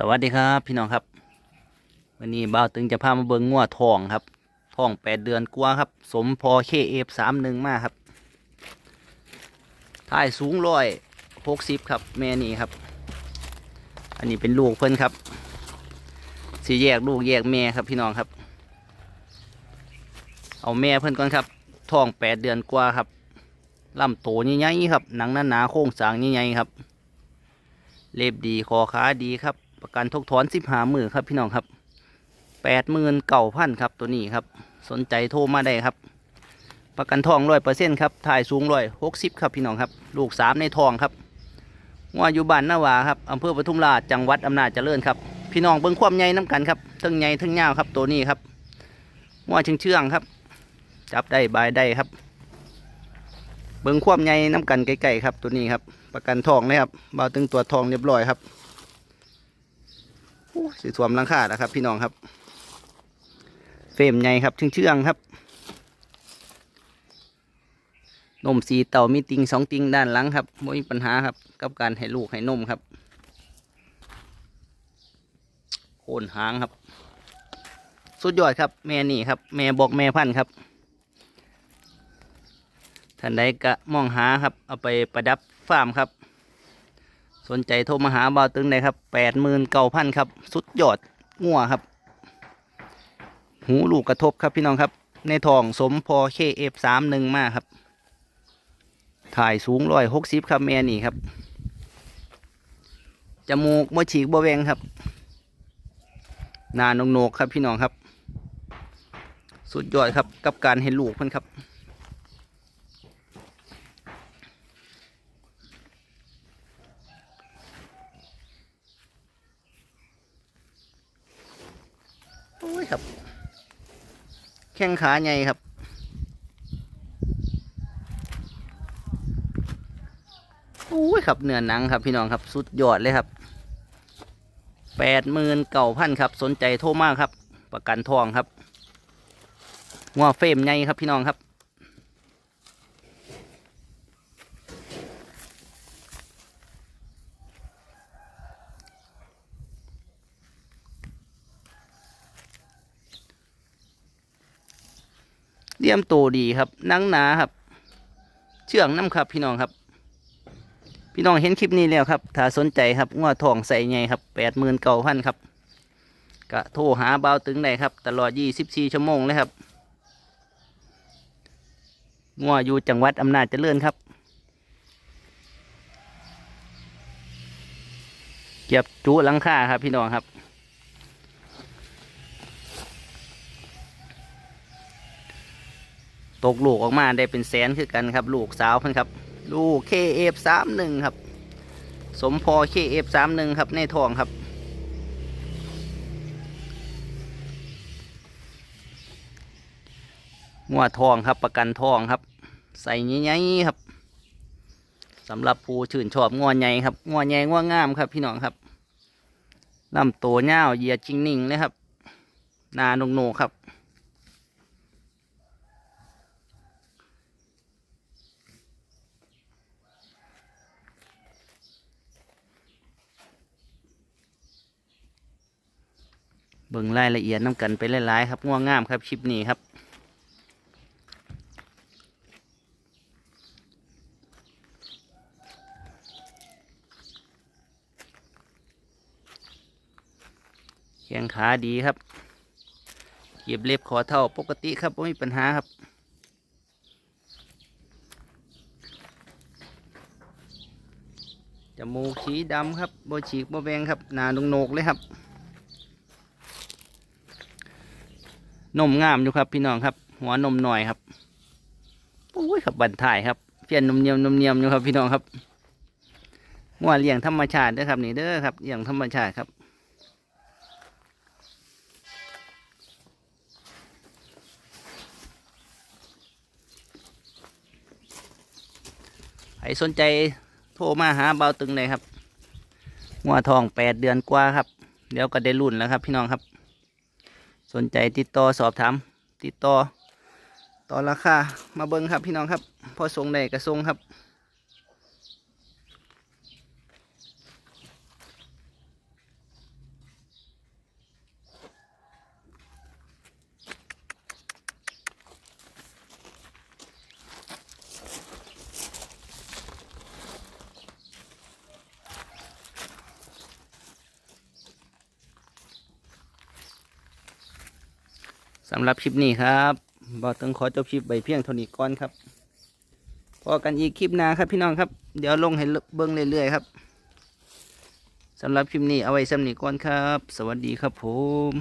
สวัสดีครับพี่น้องครับ วันนี้บ่าวตึงจะพามาเบิ่งงัวทองครับทองแปดเดือนกว่าครับ สมพอเคเอฟสามหนึ่งมาครับท้ายสูงร้อยหกสิบครับ แม่นี่ครับ อันนี้เป็นลูกเพิ่อนครับสีแยกลูกแยกแม่ครับพี่น้องครับ เอาแม่เพิ่อนก่อนครับทองแปดเดือนกว่าครับลำโตใหญ่ๆครับ หนังหนาๆโค้งสางใหญ่ๆครับ เล็บดีคอขาดีครับ ประกันทกถอนสิบหามือครับพี่น้องครับแปดหมื่นเก่าพันครับตัวนี้ครับ สนใจโทรมาได้ครับ ประกันทองร้อยเปอร์เซ็นต์ครับถ่ายสูงร้อยหกสิบครับพี่น้องครับ ลูกสามในทองครับว่าอยู่บ้านนาวาครับอำเภอปทุมราชจังหวัดอำนาจเจริญครับพี่น้องเบิ้งความใหญ่น้ำกันครับทั้งใหญ่ทั้งยาวครับตัวนี้ครับว่าเชื่องเชื่องครับ จับได้บายได้ครับ เบิ้งความใหญ่น้ำกันไกลๆครับตัวนี้ครับ ประกันทองเลยครับเบาตึงตัวทองเรียบร้อยครับ สีสวมลังค่าแล้วครับ พี่น้องครับ เฟรมใหญ่ครับเชื่องๆครับนมสีเต่ามีติงสองติงด้านหลังครับไม่มีปัญหาครับ กับการให้ลูกให้นมครับโคนหางครับ สุดยอดครับ แม่นี่ครับ แม่บอกแม่พันธุ์ครับท่านใดก็มองหาครับ เอาไปประดับฟาร์มครับ สนใจโทรมาหาบ่าวตึงได้ครับแปดหมื่นเก้าพันครับ สุดยอดงัวครับ หูลูกกระทบครับพี่น้องครับ ในทองสมพอเคเอฟสามหนึ่งมากครับ ถ่ายสูงร้อยหกสิบครับแม่นี่ครับ จมูกมฉีกบ่แวงครับนานงโนกครับพี่น้องครับ สุดยอดครับกับการเห็นลูกเพิ่นครับ ครับ แข้งขาใหญ่ครับ โอ้ยครับเนื้อหนังครับพี่น้องครับ สุดยอดเลยครับแปดหมื่นเก่าพันครับ สนใจโทรมากครับ ประกันทองครับงัวเฟรมใหญ่ครับพี่น้องครับ เลี่ยมโตดีครับนังหนาครับ เชื่องน้ำครับพี่น้องครับ พี่น้องเห็นคลิปนี้แล้วครับ ถ้าสนใจครับงวทองใส่ไงครับแปดหมื่นเก้าพันครับก็โทรหาเบาตึงได้ครับ ตลอดยี่สิบสี่ชั่วโมงเลยครับงัวอยู่จังหวัดอำนาจเจริญครับ เก็บจุหลังค่าครับพี่น้องครับ กลูกออกมาได้เป็นแสนคือกันครับ ลูกสาวเพิ่นครับ ลูกเคเอฟสามหนึ่งครับ สมพอเคเอฟสามหนึ่งครับในทองครับงัวทองครับประกันทองครับ ใส่ใหญ่ๆครับสำหรับผู้ชื่นชอบงัวใหญ่ครับงัวใหญ่งัวงามครับพี่น้องครับลำตัวเงาเหยียดจริงนิ่งเลยครับ นาโนกๆครับ เบิ่งรายละเอียดน้ำกันไปหลายๆครับง่วงงามครับคลิปนี้ครับแข้งขาดีครับเก็บเล็บขอเท่าปกติครับไม่มีปัญหาครับจมูกสีดำครับโบฉีกโบแบงครับหนาดงโนกเลยครับ นมงามอยู่ครับ พี่น้องครับ หัวนมหน่อยครับโอ้ยครับบันถ่ายครับเพี้ยนนมเนียมนมเนียมอยู่ครับ พี่น้องครับงัวเลี้ยงธรรมชาติด้อครับนี่เด้อครับเลี้ยงธรรมชาติครับใครสนใจโทรมาหาเบาตึงเลยครับงัวทองแปดเดือนกว่าครับ เดี๋ยวก็ได้รุ่นแล้วครับ พี่น้องครับ สนใจติดต่อสอบถามติดต่อต่อราคามาเบิ้งครับพี่น้องครับ พอส่งได้กระส่งครับ สำหรับคลิปนี้ครับบอต้องขอจบคลิปใบเพียงเท่านี้ก่อนครับพอกันอีกคลิปหน้าครับพี่น้องครับ เดี๋ยวลงให้เบิ้งเรื่อยๆครับสำหรับคลิปนี้เอาไว้สำนีก่อนครับ สวัสดีครับผม